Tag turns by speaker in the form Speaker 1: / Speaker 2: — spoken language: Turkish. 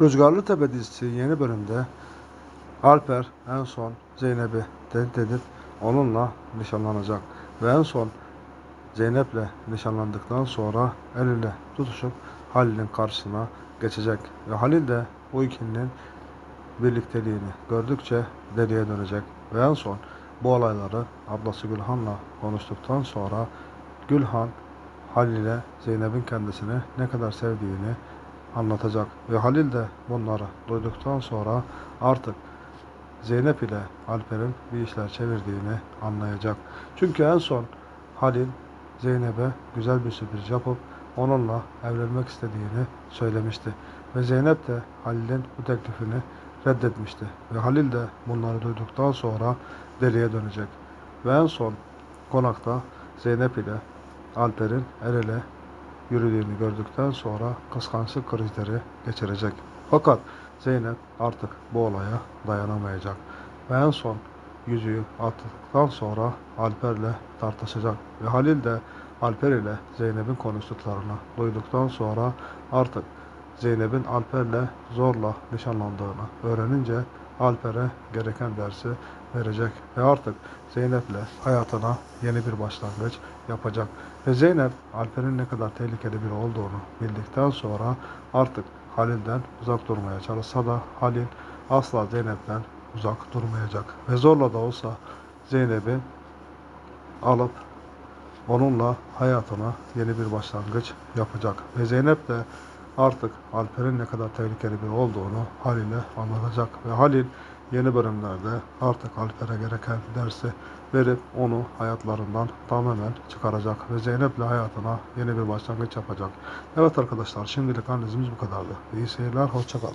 Speaker 1: Rüzgarlı Tepe dizisi yeni bölümde Alper en son Zeynep'i tehdit edip onunla nişanlanacak. Ve en son Zeynep'le nişanlandıktan sonra el ile tutuşup Halil'in karşısına geçecek. Ve Halil de bu ikilinin birlikteliğini gördükçe deliye dönecek. Ve en son bu olayları ablası Gülhan'la konuştuktan sonra Gülhan Halil'e Zeynep'in kendisini ne kadar sevdiğini anlatacak. Ve Halil de bunları duyduktan sonra artık Zeynep ile Alper'in bir işler çevirdiğini anlayacak. Çünkü en son Halil Zeynep'e güzel bir sürpriz yapıp onunla evlenmek istediğini söylemişti. Ve Zeynep de Halil'in bu teklifini reddetmişti. Ve Halil de bunları duyduktan sonra deliye dönecek. Ve en son konakta Zeynep ile Alper'in el ele yürüdüğünü gördükten sonra kıskançlık krizleri geçirecek. Fakat Zeynep artık bu olaya dayanamayacak. Ve en son yüzüğü attıktan sonra Alper'le tartışacak. Ve Halil de Alper ile Zeynep'in konuştuklarını duyduktan sonra artık Zeynep'in Alper'le zorla nişanlandığını öğrenince Alper'e gereken dersi verecek ve artık Zeynep'le hayatına yeni bir başlangıç yapacak. Ve Zeynep Alper'in ne kadar tehlikeli biri olduğunu bildikten sonra artık Halil'den uzak durmaya çalışsa da Halil asla Zeynep'ten uzak durmayacak. Ve zorla da olsa Zeynep'i alıp onunla hayatına yeni bir başlangıç yapacak. Ve Zeynep de artık Alper'in ne kadar tehlikeli biri olduğunu Halil'e anlatacak. Ve Halil yeni bölümlerde artık Alper'e gereken dersi verip onu hayatlarından tamamen çıkaracak. Ve Zeynep'le hayatına yeni bir başlangıç yapacak. Evet arkadaşlar şimdilik analizimiz bu kadardı. İyi seyirler, hoşçakalın.